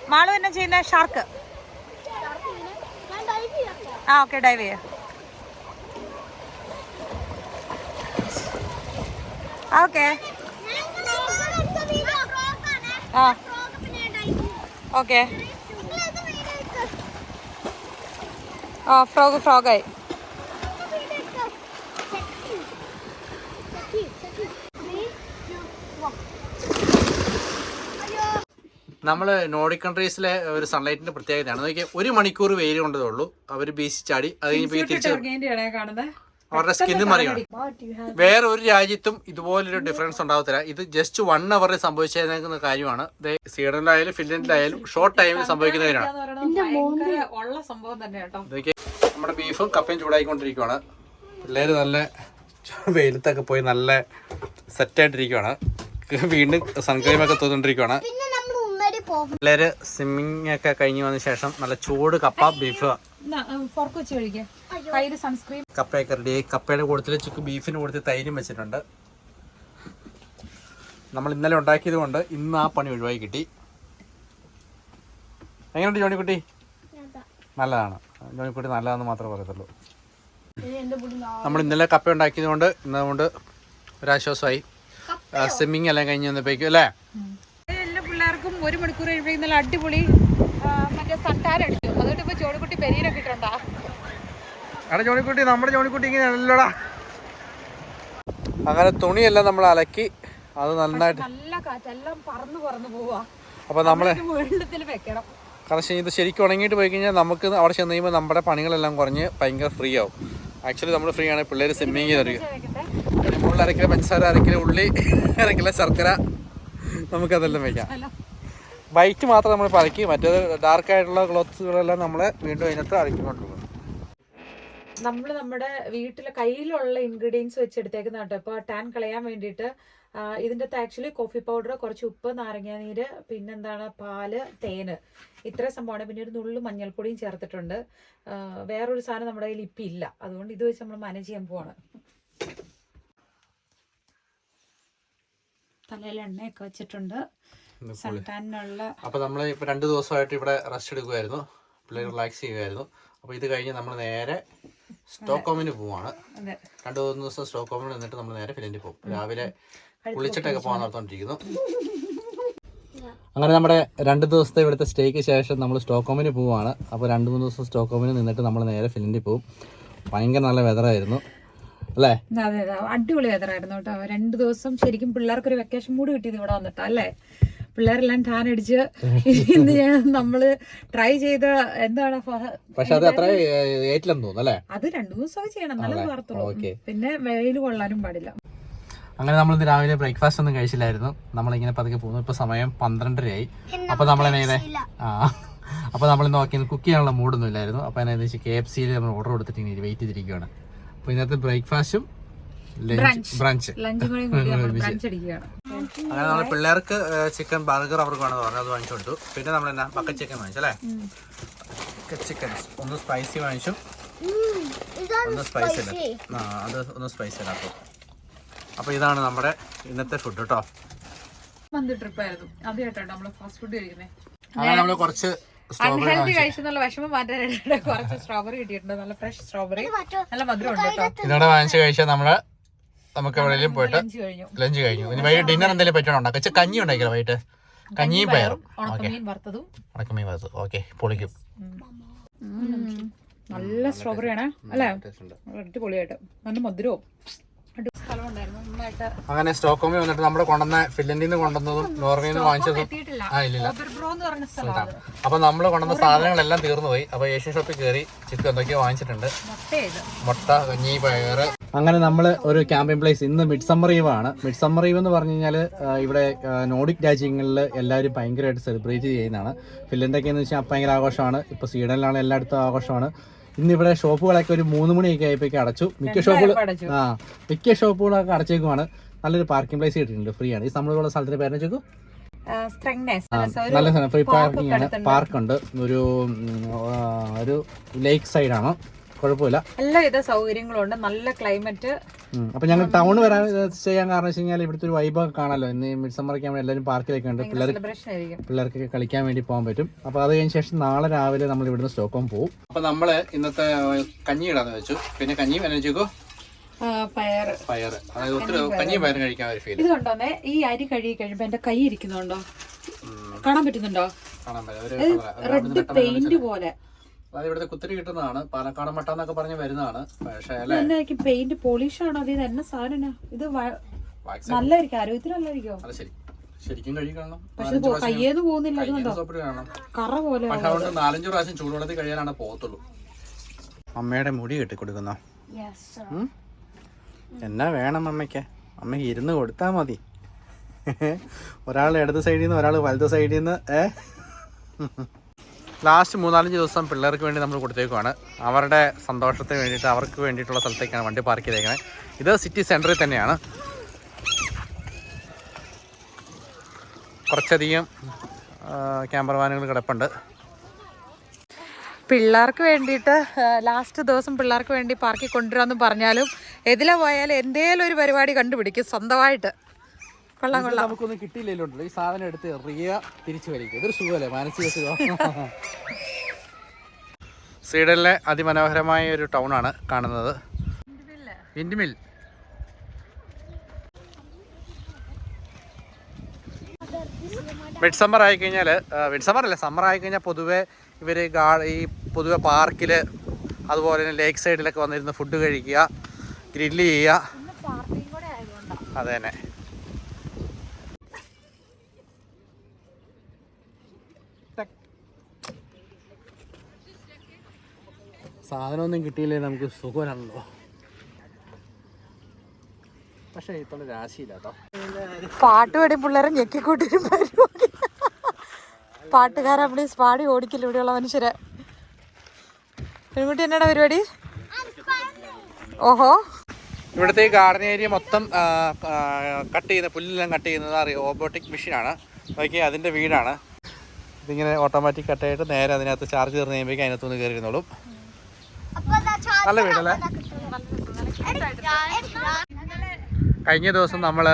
മാളു എന്നാ ചെയ്യുന്ന? ഷാർക്ക്. ആ ഓക്കെ ഡൈവ് ചെയ്യ. ഓക്കെ. ആ. ഓക്കെ. ആ ഫ്രോഗ് ഫ്രോഗായി. നമ്മൾ നോർഡിക് കൺട്രീസിലെ ഒരു സൺലൈറ്റിന്റെ പ്രത്യേകതയാണ്. നോക്കിയാൽ ഒരു മണിക്കൂർ വെയിൽ കൊണ്ടതേ ഉള്ളൂ. അവർ ബീച്ച് ചാടി അത് കഴിഞ്ഞ് തിരിച്ച് അവരുടെ സ്കിന്ന് മറിയാണ്. വേറെ ഒരു രാജ്യത്തും ഇതുപോലൊരു ഡിഫറൻസ് ഉണ്ടാവത്തില്ല. ഇത് ജസ്റ്റ് വൺ അവറിൽ സംഭവിച്ചേക്കുന്ന കാര്യമാണ്. സ്വീഡനിലായാലും ഫിൻലൻഡിലായാലും ഷോർട്ട് ടൈമിൽ സംഭവിക്കുന്ന കാര്യമാണ്. ഇതൊക്കെ നമ്മുടെ ബീഫും കപ്പയും ചൂടായിക്കൊണ്ടിരിക്കുവാണ്. പിള്ളേര് നല്ല വെയിലത്തൊക്കെ പോയി നല്ല സെറ്റായിട്ടിരിക്കുവാണ് വീണ്ടും സൺക്രീമൊക്കെ തോന്നിക്കൊണ്ടിരിക്കുവാണ് പിന്നെ നമ്മൾ ഉമ്മടി പോകും പിള്ളേര് സ്വിമ്മിങ് ഒക്കെ കഴിഞ്ഞ് വന്ന ശേഷം നല്ല ചൂട് കപ്പ ബീഫ് കപ്പയൊക്കെ റെഡി കപ്പയുടെ കൂടുതൽ ചുക്ക് ബീഫിന് കൂടുതൽ തൈരും വെച്ചിട്ടുണ്ട്. നമ്മൾ ഇന്നലെ ഉണ്ടാക്കിയത് കൊണ്ട് ഇന്ന് ആ പണി ഒഴിവായി കിട്ടി. എങ്ങനെയുണ്ട് ജോണിക്കുട്ടി? നല്ലതാണ്. ജോണിക്കുട്ടി നല്ലതാണെന്ന് മാത്രമേ പറയത്തുള്ളൂ. നമ്മൾ ഇന്നലെ കപ്പ ഉണ്ടാക്കിയത് കൊണ്ട് ഇന്നതുകൊണ്ട് ഒരാശ്വാസമായി. സ്വിമ്മിങ് എല്ലാം കഴിഞ്ഞ് വന്നപ്പോഴേക്കും അല്ലേ? ഒരു മണിക്കൂർ കഴിയുമ്പോഴേക്കും നല്ല അടിപൊളി മറ്റേ സട്ടാൻ അടിച്ചു. അതുകൊണ്ട് ഇപ്പൊ ജോണിക്കുട്ടി പെരീനൊക്കെ ഇട്ടുണ്ടാ ജോണിക്കുട്ടി നമ്മുടെ ജോണിക്കുട്ടി ഇങ്ങനെയല്ലടാ അങ്ങനെ തുണിയെല്ലാം നമ്മൾ അലക്കി അത് നന്നായിട്ട് നല്ല കാറ്റെല്ലാം പറന്ന് പറന്ന് പോവാ. അപ്പോൾ നമ്മളെ വെള്ളത്തിൽ വെക്കണം. കാരണം ഇത് ശരിക്കും ഉണങ്ങിയിട്ട് പോയി കഴിഞ്ഞാൽ നമുക്ക് അവിടെ ചെന്ന് കഴിയുമ്പോൾ നമ്മുടെ പണികളെല്ലാം കുറഞ്ഞ് ഭയങ്കര ഫ്രീ ആവും. ആക്ച്വലി നമ്മൾ ഫ്രീ ആണ് പിള്ളേർ സ്വിമ്മിങ് ചെയ്തിരിക്കും മുകളിൽ അരക്കില പഞ്ചസാര അരക്കില ഉള്ളി അരക്കില ശർക്കര നമുക്കതെല്ലാം വയ്ക്കാം വൈറ്റ് മാത്രം നമ്മൾ പരക്കി മറ്റേത് ഡാർക്ക് ആയിട്ടുള്ള ക്ലോത്ത്സുകളെല്ലാം നമ്മൾ വീണ്ടും അതിനകത്ത് അരക്കിക്കൊണ്ടിരിക്കും. നമ്മൾ നമ്മുടെ വീട്ടിലെ കയ്യിലുള്ള ഇൻഗ്രീഡിയൻസ് വെച്ചെടുത്തേക്കുന്ന കേട്ടോ. ഇപ്പോൾ ടാൻ കളയാൻ വേണ്ടിയിട്ട് ഇതിന്റെ അകത്ത് ആക്ച്വലി കോഫി പൗഡർ കുറച്ച് ഉപ്പ് നാരങ്ങാനീര് പിന്നെന്താണ് പാൽ തേന്. ഇത്ര സംഭവമാണ്. പിന്നെ ഒരു നുള്ളു മഞ്ഞൾപ്പൊടിയും ചേർത്തിട്ടുണ്ട്. വേറൊരു സാധനം നമ്മുടെ കയ്യിൽ ഇപ്പം ഇല്ല. അതുകൊണ്ട് ഇത് വെച്ച് നമ്മൾ മാനേജ് ചെയ്യാൻ പോവാണ്. തലയിൽ എണ്ണയൊക്കെ വെച്ചിട്ടുണ്ട്. അപ്പോൾ നമ്മൾ ഇപ്പൊ രണ്ട് ദിവസമായിട്ട് ഇവിടെ റെസ്റ്റ് എടുക്കുമായിരുന്നു പിള്ളേർ റിലാക്സ് ചെയ്യുമായിരുന്നു അപ്പോൾ ഇത് കഴിഞ്ഞ് നമ്മൾ നേരെ സ്റ്റോക്കോമിന് പോവാണ്. രണ്ട് മൂന്ന് ദിവസം സ്റ്റോക്കോമിൽ നിന്നിട്ട് നമ്മൾ നേരെ ഫിലിൻഡിൽ പോകും. രാവിലെ കുളിച്ചിട്ടൊക്കെ പോകാൻ നടത്തോണ്ടിരിക്കുന്നു അങ്ങനെ നമ്മുടെ രണ്ട് ദിവസത്തെ ഇവിടുത്തെ സ്റ്റേക്ക് ശേഷം നമ്മൾ സ്റ്റോക്കോമിന് പോവാണ്. അപ്പോൾ രണ്ട് മൂന്ന് ദിവസം സ്റ്റോക്കോമിന് നിന്നിട്ട് നമ്മൾ നേരെ ഫിലിന്റെ പോകും. ഭയങ്കര നല്ല വെതറായിരുന്നു അല്ലേ? അതെ അതെ. അടിപൊളി വെതറായിരുന്നു കേട്ടോ. രണ്ട് ദിവസം ശരിക്കും പിള്ളേർക്ക് ഒരു വെക്കേഷൻ മൂഡ് കിട്ടിയത് ഇവിടെ വന്നിട്ടാ അല്ലേ? പിള്ളേരെല്ലാം ടാൻ അടിച്ച് ഇന്ന് ഞാൻ നമ്മൾ ട്രൈ ചെയ്ത എന്താണ് പക്ഷെ അത് അത്ര ഏറ്റില്ലെന്ന് തോന്നുന്നു അല്ലേ? അത് രണ്ടു ദിവസം ചെയ്യണം നല്ല. ഓക്കേ. പിന്നെ വെയിൽ കൊള്ളാനും പാടില്ല. അങ്ങനെ നമ്മൾ ഇന്ന് രാവിലെ ബ്രേക്ക്ഫാസ്റ്റ് ഒന്നും കഴിച്ചില്ലായിരുന്നു. നമ്മളിങ്ങനെ പതുക്കെ പോകുന്നു. ഇപ്പൊ സമയം പന്ത്രണ്ടരയായി. അപ്പൊ നമ്മൾ നേരെ ആ. അപ്പൊ നമ്മൾ നോക്കി കുക്ക് ചെയ്യാനുള്ള മൂഡൊന്നും ഇല്ലായിരുന്നു. അപ്പൊ എന്നാ വെച്ചാൽ കെ എഫ് സിയിൽ നമ്മൾ ഓർഡർ കൊടുത്തിട്ട് ഇങ്ങനെ വെയിറ്റ് ചെയ്തിരിക്കുകയാണ് അപ്പൊ ഇന്നത്തെ ബ്രേക്ക്ഫാസ്റ്റും ബ്രഞ്ച്. നമ്മൾ *laughs* അങ്ങനെ നമ്മൾ പിള്ളേർക്ക് ചിക്കൻ ബർഗർ അവർക്ക് വേണമെന്ന് പറഞ്ഞു അത് വാങ്ങിച്ചു കൊടുത്തു. പിന്നെ നമ്മൾ എന്നാ ബക്കറ്റ് ചിക്കൻ വാങ്ങിച്ചു അല്ലേ? ചിക്കൻ ഒന്ന് സ്പൈസി വാങ്ങിച്ചു. ഒന്ന് സ്പൈസി ആ അത് ഒന്ന് സ്പൈസി അല്ലാത്ത അപ്പോൾ ഇതാണ് നമ്മുടെ ഇന്നത്തെ ഫുഡ് കേട്ടോ മന്ത് ട്രിപ്പ് ആയിരുന്നു. കേട്ടോ നമ്മൾ ഫാസ്റ്റ് ഫുഡ് കഴിക്കുന്നത് അങ്ങനെ നമ്മൾ കുറച്ച് സ്ട്രോബെറി അൺഹെൽത്തി കഴിച്ചെന്നുള്ള വിഷമം മാറ്റാനായിട്ട് കുറച്ച് സ്ട്രോബെറി കിട്ടിയിട്ടുണ്ട്. നല്ല ഫ്രഷ് സ്ട്രോബെറി നല്ല മധുരം ഉണ്ട് കേട്ടോ. ഇതോടെ വാങ്ങിച്ച് കഴിച്ചാൽ നമ്മൾ നമുക്ക് എവിടെയെങ്കിലും പോയിട്ട് ലഞ്ച് കഴിഞ്ഞു. ഇനി വൈകിട്ട് ഡിന്നർ എന്തെങ്കിലും പറ്റണോ ഉണ്ടാക്കാം കഞ്ഞി ഉണ്ടാക്കിയോ വൈകിട്ട്. കഞ്ഞിയും പയറും ഓക്കെ. ഉണക്കമീൻ വറുത്തത്. ഓക്കെ. പൊളിക്കും. നല്ല സ്ട്രോബെറി ആണ്. അല്ലേ? അടിപൊളിയായിട്ട്. നല്ല മധുരവും. അങ്ങനെ സ്റ്റോക്കോമി വന്നിട്ട് നമ്മൾ കൊണ്ടുവന്ന ഫിൻലൻഡിൽ നിന്ന് കൊണ്ടുവന്നതും നോർവേയിൽ നിന്ന് വാങ്ങിച്ചതും ആ ഇല്ലില്ല. അപ്പൊ നമ്മൾ കൊണ്ടുവന്ന സാധനങ്ങളെല്ലാം തീർന്നു പോയി അപ്പൊ ഏഷ്യൻ ഷോപ്പിൽ കയറി ചിക്കൻ എന്തൊക്കെയോ വാങ്ങിച്ചിട്ടുണ്ട്. മുട്ട മുട്ട കഞ്ഞി പയറ്. അങ്ങനെ നമ്മൾ ഒരു ക്യാമ്പിംഗ് പ്ലേസ് ഇന്ന് മിഡ് സമ്മർ ഈവ് ആണ്. മിഡ് സമ്മർ ഈവ് എന്ന് പറഞ്ഞു കഴിഞ്ഞാൽ ഇവിടെ നോർഡിക് രാജ്യങ്ങളിൽ എല്ലാവരും ഭയങ്കരമായിട്ട് സെലിബ്രേറ്റ് ചെയ്യുന്നതാണ്. ഫിൻലൻഡൊക്കെ എന്ന് വെച്ചാൽ ഭയങ്കര ആഘോഷമാണ്. ഇപ്പോൾ സ്വീഡനിലാണ് എല്ലായിടത്തും ആഘോഷമാണ്. ഇന്ന് ഇവിടെ ഷോപ്പുകളൊക്കെ ഒരു മൂന്ന് മണിയൊക്കെ ആയപ്പോ അടച്ചു. മിക്ക ഷോപ്പുകൾ ആ മിക്ക ഷോപ്പുകളൊക്കെ അടച്ചേക്കുമാണ് നല്ലൊരു പാർക്കിംഗ് പ്ലേസ് കിട്ടിയിട്ടുണ്ട്. ഫ്രീ ആണ്. ഈ നമ്മളുള്ള സ്ഥലത്തിന്റെ പേരെ വെച്ചേക്കു നല്ല സ്ഥലം. ഫ്രീ പാർക്കിംഗ് ആണ്. പാർക്കുണ്ട് ഒരു ഒരു ലേക്ക് സൈഡാണ് കുഴപ്പമില്ല. എല്ലാവിധ സൗകര്യങ്ങളും ഉണ്ട് നല്ല ക്ലൈമറ്റ്. അപ്പൊ ഞങ്ങൾ ടൗൺ വരാൻ ചെയ്യാൻ കാരണം വെച്ച് കഴിഞ്ഞാൽ ഇവിടുത്തെ ഒരു വൈബൊക്കെ കാണാലോ. ഇന്ന് മിഡ് സമ്മർ ഒക്കെ എല്ലാവരും പാർക്കിലൊക്കെ ഉണ്ട്. പിള്ളേർ സെലിബ്രേഷൻ ആയിരിക്കും. പിള്ളേർക്കൊക്കെ കളിക്കാൻ വേണ്ടി പോകാൻ പറ്റും. അപ്പൊ അത് കഴിഞ്ഞ ശേഷം നാളെ രാവിലെ നമ്മൾ ഇവിടുന്ന് സ്റ്റോക്കോം പോകും അപ്പൊ നമ്മൾ ഇന്നത്തെ കഞ്ഞി ഇടാന്ന് വെച്ചു. പിന്നെ കഞ്ഞി പയറ്. പയറ്. അതായത് ഒത്തിരി കഴിക്കാൻ ഒരു ഫീൽ ഈ അരി കഴുകി കഴിയുമ്പോ എന്റെ കൈ ഇരിക്കുന്നുണ്ടോ? കാണാൻ പറ്റുന്നുണ്ടോ? റെഡ് പെയിന്റ് പോലെ. അതായത് ഇവിടുത്തെ കുത്തിരി കിട്ടുന്നതാണ് പാലക്കാട് മട്ട എന്നൊക്കെ പറഞ്ഞ് വരുന്നതാണ്. പക്ഷേ അല്ലേ? പെയിന്റ് പോളിഷ് ആണോ? അത് ഇത് എന്നെ? സാധനം ഇത് വ- വാക്സിൻ നല്ലതായിരിക്കും ആരോഗ്യത്തിന് നല്ലതായിരിക്കും. അത് ശരി. ശരിക്കും കഴുകണം പക്ഷെ ഇത് പോ- കയ്യേന്ന് പോകുന്നില്ല അത് കണ്ടോ സോപ്പിട്ട് കാണണം. കറ പോലെ പക്ഷെ അതുകൊണ്ട് നാലഞ്ച് പ്രാവശ്യം ചൂടുവെള്ളത്തിൽ കഴിയാനാണ് പോകത്തുള്ളൂ. അമ്മയുടെ മുടി കെട്ടി കൊടുക്കുന്ന എന്നാ വേണം അമ്മയ്ക്ക്? അമ്മയ്ക്ക് ഇരുന്ന് കൊടുത്താ മതി. *laughs* ഒരാൾ ഇടത് സൈഡിൽ നിന്ന് ഒരാൾ വലത് സൈഡിൽ നിന്ന് ഏ? *laughs* ലാസ്റ്റ് മൂന്നാലഞ്ച് ദിവസം പിള്ളേർക്ക് വേണ്ടി നമ്മൾ കൊടുത്തേക്കുവാണ്. അവരുടെ സന്തോഷത്തിന് വേണ്ടിയിട്ട് അവർക്ക് വേണ്ടിയിട്ടുള്ള സ്ഥലത്തേക്കാണ് വണ്ടി പാർക്ക് ചെയ്തേക്കുന്നത് ഇത് സിറ്റി സെന്ററിൽ തന്നെയാണ്. കുറച്ചധികം ക്യാമറ വാനുകൾ കിടപ്പുണ്ട്. പിള്ളേർക്ക് വേണ്ടിയിട്ട് ലാസ്റ്റ് ദിവസം പിള്ളേർക്ക് വേണ്ടി പാർക്കി കൊണ്ടുവരാമെന്ന് പറഞ്ഞാലും എതിലെ പോയാലും എന്തേലും ഒരു പരിപാടി കണ്ടുപിടിക്കും സ്വന്തമായിട്ട്. കൊള്ളാം കൊള്ളാം. നമുക്കൊന്നും കിട്ടിയില്ലല്ലോ ഈ സാധനം എടുത്ത് എറിയ തിരിച്ചു വലിക്കുക. ഇതൊരു സുഖമല്ലേ? മാനസിക സുഖം. *laughs* സ്വീഡനിലെ അതിമനോഹരമായ ഒരു ടൗൺ ആണ് കാണുന്നത്. വിൻഡ്മിൽ മിഡ് സമ്മർ ആയി കഴിഞ്ഞാൽ മിഡ് സമ്മർ അല്ല സമ്മർ ആയി പൊതുവേ പൊതുവെ ഇവർ ഗാ ഈ പൊതുവെ പാർക്കിൽ അതുപോലെ തന്നെ ലേക്ക് സൈഡിലൊക്കെ വന്നിരുന്ന് ഫുഡ് കഴിക്കുക ഗ്രില്ല് ചെയ്യുക. അതെ തന്നെ. സാധനമൊന്നും കിട്ടിയില്ലേ നമുക്ക് സുഖമാണല്ലോ പക്ഷേ ഇത്തോളം രാശിയില്ല കേട്ടോ. പാട്ട് പാടി പിള്ളേരെ ഞെക്കിക്കൂട്ടി പരിപാടി പാട്ടുകാരെ അവിടെ പാടി ഓടിക്കില്ല ഇവിടെയുള്ള മനുഷ്യരെ. പെൺകുട്ടി എന്നാണ് പരിപാടി? ഓഹോ. ഇവിടുത്തെ ഈ ഗാർഡൻ ഏരിയ മൊത്തം കട്ട് ചെയ്യുന്ന പുല്ലെല്ലാം കട്ട് ചെയ്യുന്നത് അറിയാം റോബോട്ടിക് മെഷീനാണ് നോക്കി അതിന്റെ വീടാണ്. ഇതിങ്ങനെ ഓട്ടോമാറ്റിക് കട്ടായിട്ട് നേരെ അതിനകത്ത് ചാർജ് തീർന്ന് കഴിയുമ്പോഴേക്കും അതിനകത്തുനിന്ന് കയറി ഇരുന്നോളും നല്ല വീടല്ലേ കഴിഞ്ഞ ദിവസം നമ്മൾ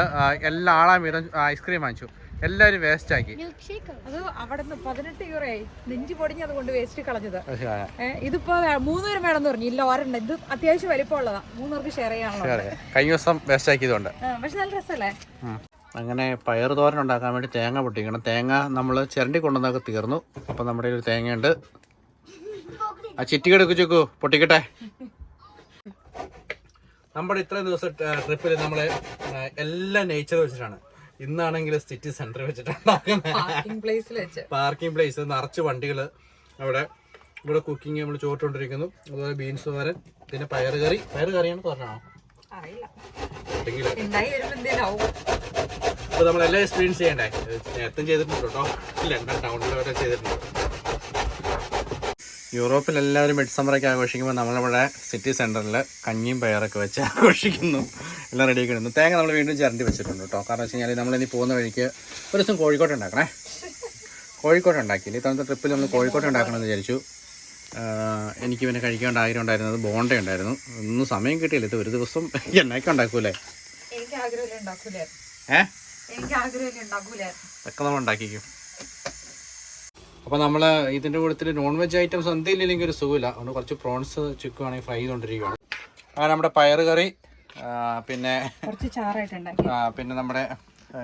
എല്ലാ ആളാം വീതം ഐസ്ക്രീം വാങ്ങിച്ചു. എല്ലാവരും വേസ്റ്റ് ആക്കി. അത് അവിടെ നിന്ന് പതിനെട്ട് യൂറോയായി നെഞ്ചു പൊടിഞ്ഞ് അതുകൊണ്ട് വേസ്റ്റ് കളഞ്ഞത്. ഇതിപ്പോ മൂന്നുപേരും വേണമെന്ന് പറഞ്ഞു. ഇല്ല ഒരെണ്ണം. ഇത് അത്യാവശ്യം വലിപ്പമുള്ളതാ. മൂന്നുപേർക്ക് ഷെയർ ചെയ്യാനുള്ള. കഴിഞ്ഞ ദിവസം വേസ്റ്റ് ആക്കിയതുകൊണ്ട്. പക്ഷെ നല്ല രസമല്ലേ? അങ്ങനെ പയർ തോരൻ ഉണ്ടാക്കാൻ വേണ്ടി തേങ്ങ പൊട്ടിക്കണം. തേങ്ങ നമ്മൾ ചിരണ്ടി കൊണ്ടുവന്നൊക്കെ തീർന്നു. അപ്പം നമ്മുടെ ഒരു തേങ്ങയുണ്ട്. ആ ചിറ്റി കിടക്കു ചോക്കു പൊട്ടിക്കട്ടെ. നമ്മുടെ ഇത്രയും ദിവസം ട്രിപ്പിൽ നമ്മൾ എല്ലാം നേച്ചർ വെച്ചിട്ടാണ്. ഇന്നാണെങ്കിൽ സിറ്റി സെന്റർ വെച്ചിട്ടാണ് പാർക്കിംഗ് പ്ലേസിൽ വെച്ച്. പാർക്കിംഗ് പ്ലേസ് നിറച്ച് വണ്ടികൾ അവിടെ ഇവിടെ കുക്കിംഗ് നമ്മൾ ചോറിട്ടുകൊണ്ടിരിക്കുന്നു. അതുപോലെ ബീൻസ് വരൻ പിന്നെ പയർ കറി. പയർ കറിയാണ് പറഞ്ഞാണോ അപ്പൊ എന്തേലാവും നമ്മളെല്ലാം എക്സ്പീരിയൻസ് ചെയ്യണ്ടേ? നേരത്തെ ചെയ്തിട്ടുണ്ട്? കേട്ടോ ലണ്ടൻ ടൗണിൽ വരെ ചെയ്തിട്ടുണ്ട്? യൂറോപ്പിൽ എല്ലാവരും മിഡ് സമ്മറൊക്കെ ആഘോഷിക്കുമ്പോൾ നമ്മളിവിടെ സിറ്റി സെന്ററിൽ കഞ്ഞിയും പയറൊക്കെ വെച്ച് ആഘോഷിക്കുന്നു. എല്ലാം റെഡി ആക്കുന്നു തേങ്ങ നമ്മൾ വീണ്ടും ചിരണ്ടി വെച്ചിട്ടുണ്ട് കേട്ടോ. കാരണം വെച്ച് കഴിഞ്ഞാൽ നമ്മളിനി പോകുന്ന വഴിക്ക് ഒരു ദിവസം കോഴിക്കോട്ട് ഉണ്ടാക്കണേ. കോഴിക്കോട്ട് ഉണ്ടാക്കിയില്ല. ഇത്തവണത്തെ ട്രിപ്പിൽ നമ്മൾ കോഴിക്കോട് ഉണ്ടാക്കണമെന്ന് വിചാരിച്ചു. എനിക്ക് പിന്നെ കഴിക്കേണ്ട ആഗ്രഹം ഉണ്ടായിരുന്നത് ബോണ്ട ഉണ്ടായിരുന്നു. ഒന്നും സമയം കിട്ടിയില്ല. ഇത് ഒരു ദിവസം എണ്ണയ്ക്ക് ഉണ്ടാക്കൂലേ? എനിക്ക് ആഗ്രഹമില്ല ഉണ്ടാക്കൂലായിരുന്നു. ഏ? എനിക്ക് ആഗ്രഹമില്ല ഉണ്ടാക്കൂലായിരുന്നു. ഒക്കെ നമ്മൾ ഉണ്ടാക്കിക്കും. അപ്പോൾ നമ്മൾ ഇതിന്റെ കൂട്ടത്തിൽ നോൺ വെജ് ഐറ്റംസ് എന്തെങ്കിലും ഇല്ലെങ്കിൽ ഒരു സുഖമില്ല. അതുകൊണ്ട് കുറച്ച് പ്രോൺസ് ചുക്കുവാണെങ്കിൽ ഫ്രൈ ചെയ്തുകൊണ്ടിരിക്കുകയാണ് അങ്ങനെ നമ്മുടെ പയർ കറി പിന്നെ കുറച്ച് ചാറായിട്ടുണ്ടാക്കി പിന്നെ നമ്മുടെ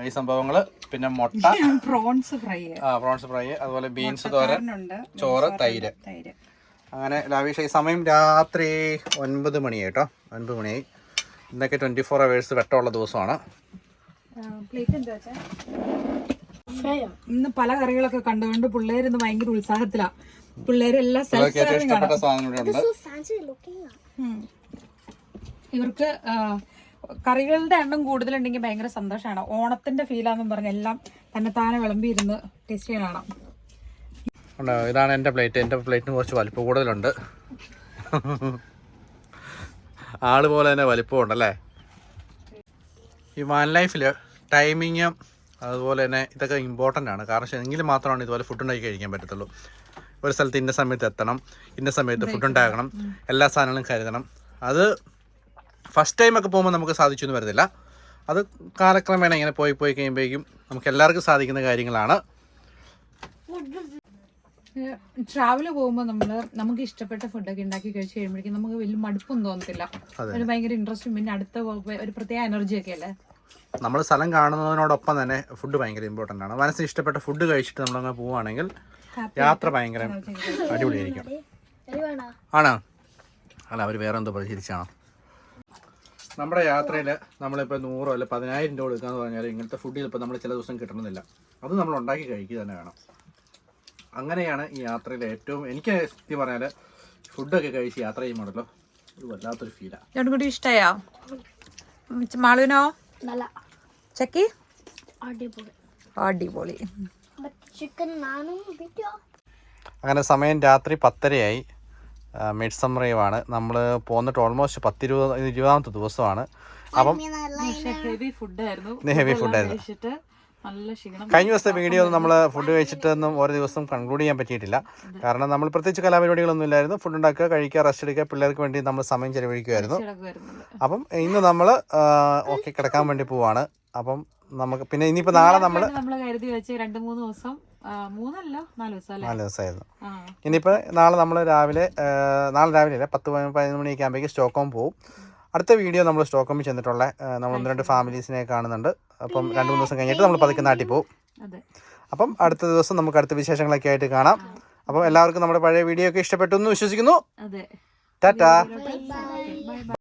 ഈ സംഭവങ്ങൾ പിന്നെ മുട്ട *laughs* പ്രോൺസ് ഫ്രൈ ആ പ്രോൺസ് ഫ്രൈ അതുപോലെ ബീൻസ് തോരൻ ചോറ് തൈര്. അങ്ങനെ ലാവിഷ ഈ സമയം രാത്രി ഒൻപത് മണി കേട്ടോ ഒൻപത് മണിയായി ഇന്നൊക്കെ ട്വന്റി ഫോർ അവേഴ്സ് വെട്ടമുള്ള ദിവസമാണ്. പ്ലേറ്റ് എന്താ വെച്ചാൽ ഇന്ന് പല കറികളൊക്കെ കണ്ടുകൊണ്ട് പിള്ളേർ ഇന്ന് ഭയങ്കര ഉത്സാഹത്തിലാ. പിള്ളേരെല്ലാം സെൽഫ് ഇവർക്ക് കറികളുടെ എണ്ണം കൂടുതലുണ്ടെങ്കിൽ ഭയങ്കര സന്തോഷമാണ് ഓണത്തിന്റെ ഫീലാന്നും പറഞ്ഞ് എല്ലാം തന്നെ താനെ വിളമ്പിയിരുന്ന് ടേസ്റ്റ് ചെയ്യാനാണ് ഇതാണ് എന്റെ പ്ലേറ്റ് എന്റെ പ്ലേറ്റിന് കുറച്ച് വലിപ്പം കൂടുതലുണ്ട്. ആൾ പോലെ തന്നെ വലിപ്പം ഉണ്ടല്ലേ? ഈ വാൻ ലൈഫിൽ ടൈമിങ്ങും അതുപോലെ തന്നെ ഇതൊക്കെ ഇമ്പോർട്ടന്റ് ആണ്. കാരണം എങ്കിൽ മാത്രമാണ് ഇതുപോലെ ഫുഡ് ഉണ്ടാക്കി കഴിക്കാൻ പറ്റത്തുള്ളൂ. ഒരു സ്ഥലത്ത് ഇന്ന സമയത്ത് എത്തണം ഇന്ന സമയത്ത് ഫുഡ് ഉണ്ടാക്കണം എല്ലാ സാധനങ്ങളും കരുതണം. അത് ഫസ്റ്റ് ടൈമൊക്കെ പോകുമ്പോൾ നമുക്ക് സാധിച്ചു എന്ന് വരുന്നില്ല അത് കാലക്രമേണ ഇങ്ങനെ പോയി പോയി കഴിയുമ്പോഴേക്കും നമുക്ക് എല്ലാവർക്കും സാധിക്കുന്ന കാര്യങ്ങളാണ്. ട്രാവൽ പോകുമ്പോൾ നമ്മൾ നമുക്ക് ഇഷ്ടപ്പെട്ട ഫുഡൊക്കെ ഉണ്ടാക്കി കഴിച്ച് കഴിയുമ്പോഴേക്കും നമുക്ക് വലിയ മടുപ്പൊന്നും തോന്നത്തില്ല. ഒരു ഭയങ്കര ഇൻട്രസ്റ്റും പിന്നെ അടുത്ത ഒരു പ്രത്യേക എനർജിയൊക്കെ അല്ലേ? നമ്മൾ സ്ഥലം കാണുന്നതിനോടൊപ്പം തന്നെ ഫുഡ് ഭയങ്കര ഇമ്പോർട്ടന്റ് ആണ്. മനസ്സിന് ഇഷ്ടപ്പെട്ട ഫുഡ് കഴിച്ചിട്ട് നമ്മളങ്ങ് പോവുകയാണെങ്കിൽ യാത്ര ഭയങ്കര അടിപൊളിയായിരിക്കും. ആണോ? അല്ല അവർ വേറെ എന്തോ പരിശീലിച്ചാണോ? നമ്മുടെ യാത്രയിൽ നമ്മളിപ്പോൾ നൂറോ അല്ല പതിനായിരം രൂപ കൊടുക്കാന്ന് പറഞ്ഞാൽ ഇങ്ങനത്തെ ഫുഡ് ഇപ്പോൾ നമ്മൾ ചില ദിവസം കിട്ടണമെന്നില്ല. അത് നമ്മൾ ഉണ്ടാക്കി കഴിക്കുക തന്നെ വേണം. അങ്ങനെയാണ് ഈ യാത്രയിൽ ഏറ്റവും എനിക്ക് സത്യം പറഞ്ഞാൽ ഫുഡൊക്കെ കഴിച്ച് യാത്ര ചെയ്യുമ്പോഴല്ലോ ഒരു വല്ലാത്തൊരു ഫീലാണ് ഇഷ്ടമായോ മാളുവിനോ നല്ല ചക്കി? അടിപൊളി. അങ്ങനെ സമയം രാത്രി പത്തരയായി. മിഡ് സമ്മറീവാണ് നമ്മൾ പോന്നിട്ട് ഓൾമോസ്റ്റ് പത്തിരുപത് ഇരുപതാമത്തെ ദിവസമാണ്. അപ്പം ഹെവി ഫുഡായിരുന്നു ഹെവി heavy കഴിഞ്ഞ ദിവസത്തെ വീഡിയോ ഒന്നും നമ്മൾ ഫുഡ് കഴിച്ചിട്ടൊന്നും ഓരോ ദിവസം കൺക്ലൂഡ് ചെയ്യാൻ പറ്റിയിട്ടില്ല. കാരണം നമ്മൾ പ്രത്യേകിച്ച് കലാപരിപാടികളൊന്നും ഇല്ലായിരുന്നു. ഫുഡ് ഉണ്ടാക്കുക കഴിക്കുക റെസ്റ്റ് എടുക്കുക പിള്ളേർക്ക് വേണ്ടി നമ്മൾ സമയം ചെലവഴിക്കുമായിരുന്നു അപ്പം ഇന്ന് നമ്മൾ ഓക്കെ കിടക്കാൻ വേണ്ടി പോവാണ്. അപ്പം നമുക്ക് പിന്നെ ഇനിയിപ്പോൾ നാളെ നമ്മൾ കരുതി വെച്ച് രണ്ട് മൂന്ന് ദിവസം മൂന്നല്ല നാല് ദിവസമായിരുന്നു. ഇനിയിപ്പോ ഇനിയിപ്പോൾ നാളെ നമ്മൾ രാവിലെ നാളെ രാവിലെ അല്ല പത്ത് പതിനൊന്ന് മണിയൊക്കെ ആകുമ്പോഴേക്കും സ്റ്റോക്കോം പോകും അടുത്ത വീഡിയോ നമ്മൾ സ്റ്റോക്കോമിൽ ചെന്നിട്ടുള്ള നമ്മൾ ഒന്ന് രണ്ട് ഫാമിലീസിനെ കാണുന്നുണ്ട്. അപ്പം രണ്ട് മൂന്ന് ദിവസം കഴിഞ്ഞിട്ട് നമ്മൾ പതുക്കെ നാട്ടിൽ പോകും. അതെ. അപ്പം അടുത്ത ദിവസം നമുക്ക് അടുത്ത വിശേഷങ്ങളൊക്കെ ആയിട്ട് കാണാം. അപ്പം എല്ലാവർക്കും നമ്മുടെ പഴയ വീഡിയോ ഒക്കെ ഇഷ്ടപ്പെട്ടു എന്ന് വിശ്വസിക്കുന്നു. അതെ. ടാറ്റാ. ബൈ.